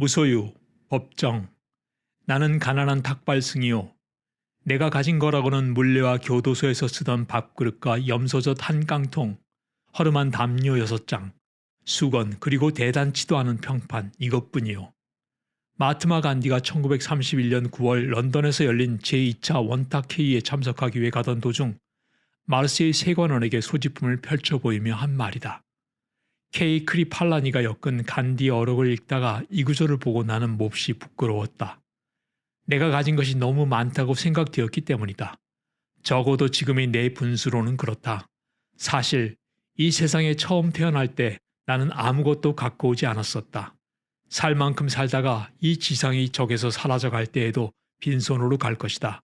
무소유, 법정. 나는 가난한 닭발승이요. 내가 가진 거라고는 물레와 교도소에서 쓰던 밥그릇과 염소젓 한 깡통, 허름한 담요 여섯 장, 수건 그리고 대단치도 않은 평판 이것뿐이요. 마트마 간디가 1931년 9월 런던에서 열린 제2차 원탁회의에 참석하기 위해 가던 도중 마르세이 세관원에게 소지품을 펼쳐 보이며 한 말이다. 케이 크리팔라니가 엮은 간디 어록을 읽다가 이 구절을 보고 나는 몹시 부끄러웠다. 내가 가진 것이 너무 많다고 생각되었기 때문이다. 적어도 지금의 내 분수로는 그렇다. 사실 이 세상에 처음 태어날 때 나는 아무것도 갖고 오지 않았었다. 살 만큼 살다가 이 지상이 적에서 사라져 갈 때에도 빈손으로 갈 것이다.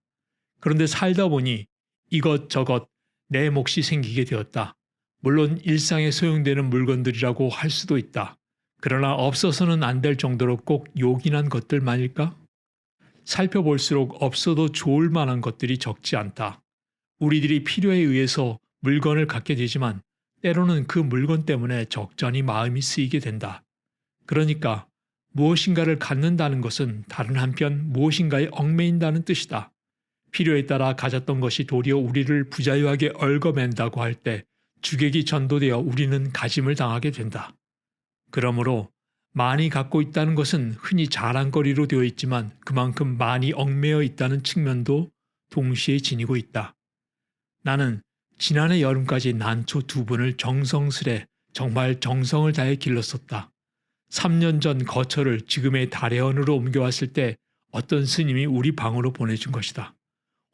그런데 살다 보니 이것저것 내 몫이 생기게 되었다. 물론 일상에 소용되는 물건들이라고 할 수도 있다. 그러나 없어서는 안 될 정도로 꼭 요긴한 것들만일까? 살펴볼수록 없어도 좋을 만한 것들이 적지 않다. 우리들이 필요에 의해서 물건을 갖게 되지만 때로는 그 물건 때문에 적잖이 마음이 쓰이게 된다. 그러니까 무엇인가를 갖는다는 것은 다른 한편 무엇인가에 얽매인다는 뜻이다. 필요에 따라 가졌던 것이 도리어 우리를 부자유하게 얽어맨다고 할 때 주객이 전도되어 우리는 가짐을 당하게 된다. 그러므로 많이 갖고 있다는 것은 흔히 자랑거리로 되어 있지만 그만큼 많이 얽매여 있다는 측면도 동시에 지니고 있다. 나는 지난해 여름까지 난초 두 분을 정성스레 정말 정성을 다해 길렀었다. 3년 전 거처를 지금의 다래원으로 옮겨왔을 때 어떤 스님이 우리 방으로 보내준 것이다.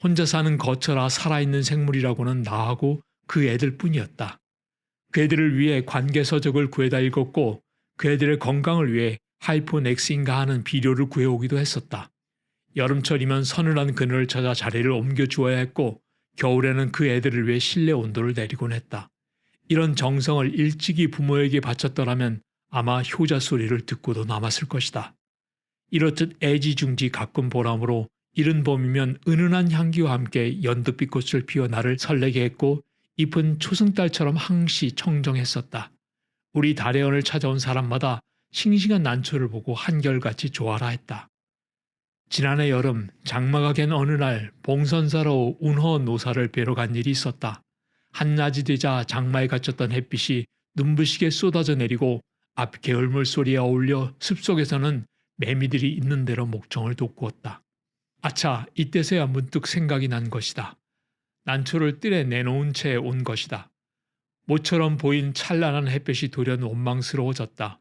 혼자 사는 거처라 살아있는 생물이라고는 나하고 그 애들 뿐이었다. 그 애들을 위해 관계서적을 구해다 읽었고 그 애들의 건강을 위해 하이포넥스인가 하는 비료를 구해오기도 했었다. 여름철이면 서늘한 그늘을 찾아 자리를 옮겨 주어야 했고 겨울에는 그 애들을 위해 실내 온도를 내리곤 했다. 이런 정성을 일찍이 부모에게 바쳤더라면 아마 효자 소리를 듣고도 남았을 것이다. 이렇듯 애지중지 가끔 보람으로 이른 봄이면 은은한 향기와 함께 연두빛 꽃을 피워 나를 설레게 했고 잎은 초승달처럼 항시 청정했었다. 우리 다래원을 찾아온 사람마다 싱싱한 난초를 보고 한결같이 좋아라 했다. 지난해 여름 장마가 갠 어느 날 봉선사로 운허 노사를 뵈러 간 일이 있었다. 한낮이 되자 장마에 갇혔던 햇빛이 눈부시게 쏟아져 내리고 앞 개울물 소리에 어울려 숲속에서는 매미들이 있는 대로 목청을 돋구었다. 아차, 이때서야 문득 생각이 난 것이다. 난초를 뜰에 내놓은 채 온 것이다. 모처럼 보인 찬란한 햇볕이 돌연 원망스러워졌다.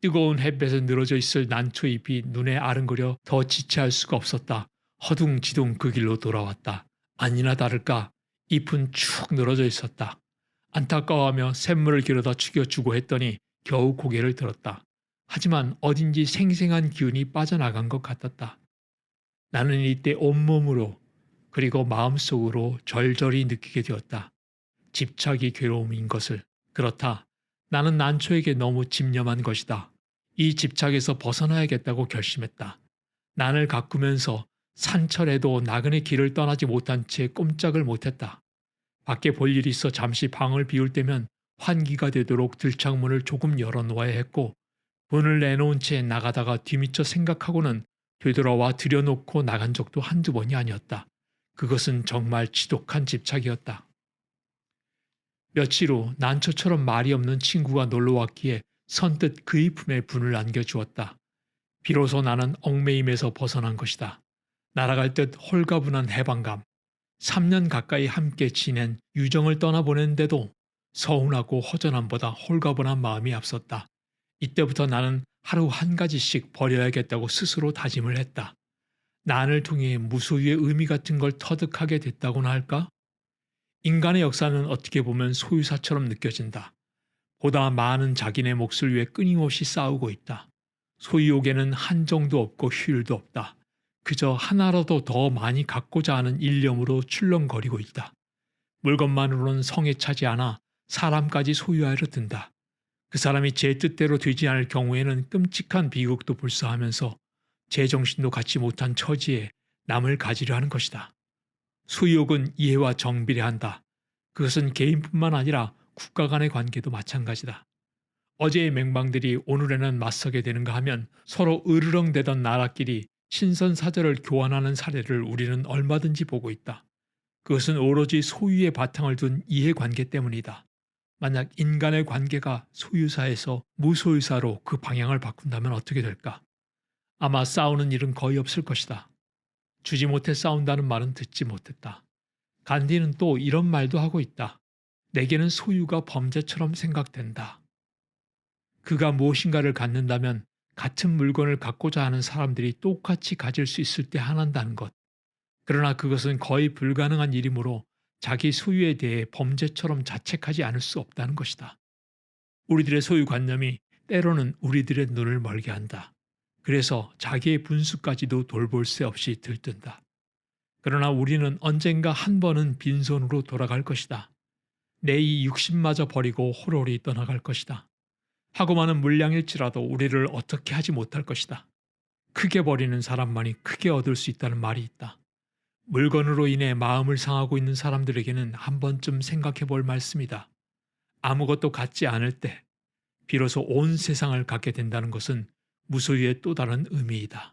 뜨거운 햇볕에 늘어져 있을 난초 잎이 눈에 아른거려 더 지체할 수가 없었다. 허둥지둥 그 길로 돌아왔다. 아니나 다를까 잎은 축 늘어져 있었다. 안타까워하며 샘물을 길어다 죽여주고 했더니 겨우 고개를 들었다. 하지만 어딘지 생생한 기운이 빠져나간 것 같았다. 나는 이때 온몸으로 그리고 마음속으로 절절히 느끼게 되었다. 집착이 괴로움인 것을. 그렇다. 나는 난초에게 너무 집념한 것이다. 이 집착에서 벗어나야겠다고 결심했다. 난을 가꾸면서 산철에도 나그네 길을 떠나지 못한 채 꼼짝을 못했다. 밖에 볼 일이 있어 잠시 방을 비울 때면 환기가 되도록 들창문을 조금 열어놓아야 했고 문을 내놓은 채 나가다가 뒤미쳐 생각하고는 되돌아와 들여놓고 나간 적도 한두 번이 아니었다. 그것은 정말 지독한 집착이었다. 며칠 후 난초처럼 말이 없는 친구가 놀러 왔기에 선뜻 그의 품에 분을 안겨주었다. 비로소 나는 얽매임에서 벗어난 것이다. 날아갈 듯 홀가분한 해방감. 3년 가까이 함께 지낸 유정을 떠나보냈는데도 서운하고 허전함보다 홀가분한 마음이 앞섰다. 이때부터 나는 하루 한 가지씩 버려야겠다고 스스로 다짐을 했다. 난을 통해 무소유의 의미 같은 걸 터득하게 됐다고나 할까? 인간의 역사는 어떻게 보면 소유사처럼 느껴진다. 보다 많은 자기네 몫을 위해 끊임없이 싸우고 있다. 소유욕에는 한정도 없고 휴일도 없다. 그저 하나라도 더 많이 갖고자 하는 일념으로 출렁거리고 있다. 물건만으로는 성에 차지 않아 사람까지 소유하려 든다. 그 사람이 제 뜻대로 되지 않을 경우에는 끔찍한 비극도 불사하면서 제정신도 갖지 못한 처지에 남을 가지려 하는 것이다. 수욕은 이해와 정비례한다. 그것은 개인뿐만 아니라 국가 간의 관계도 마찬가지다. 어제의 맹방들이 오늘에는 맞서게 되는가 하면 서로 으르렁대던 나라끼리 신선 사절을 교환하는 사례를 우리는 얼마든지 보고 있다. 그것은 오로지 소유의 바탕을 둔 이해관계 때문이다. 만약 인간의 관계가 소유사에서 무소유사로 그 방향을 바꾼다면 어떻게 될까? 아마 싸우는 일은 거의 없을 것이다. 주지 못해 싸운다는 말은 듣지 못했다. 간디는 또 이런 말도 하고 있다. 내게는 소유가 범죄처럼 생각된다. 그가 무엇인가를 갖는다면 같은 물건을 갖고자 하는 사람들이 똑같이 가질 수 있을 때 하나다는 것. 그러나 그것은 거의 불가능한 일이므로 자기 소유에 대해 범죄처럼 자책하지 않을 수 없다는 것이다. 우리들의 소유관념이 때로는 우리들의 눈을 멀게 한다. 그래서 자기의 분수까지도 돌볼 새 없이 들뜬다. 그러나 우리는 언젠가 한 번은 빈손으로 돌아갈 것이다. 내 이 육신마저 버리고 호롤이 떠나갈 것이다. 하고 많은 물량일지라도 우리를 어떻게 하지 못할 것이다. 크게 버리는 사람만이 크게 얻을 수 있다는 말이 있다. 물건으로 인해 마음을 상하고 있는 사람들에게는 한 번쯤 생각해 볼 말씀이다. 아무것도 갖지 않을 때 비로소 온 세상을 갖게 된다는 것은 무소유의 또 다른 의미이다.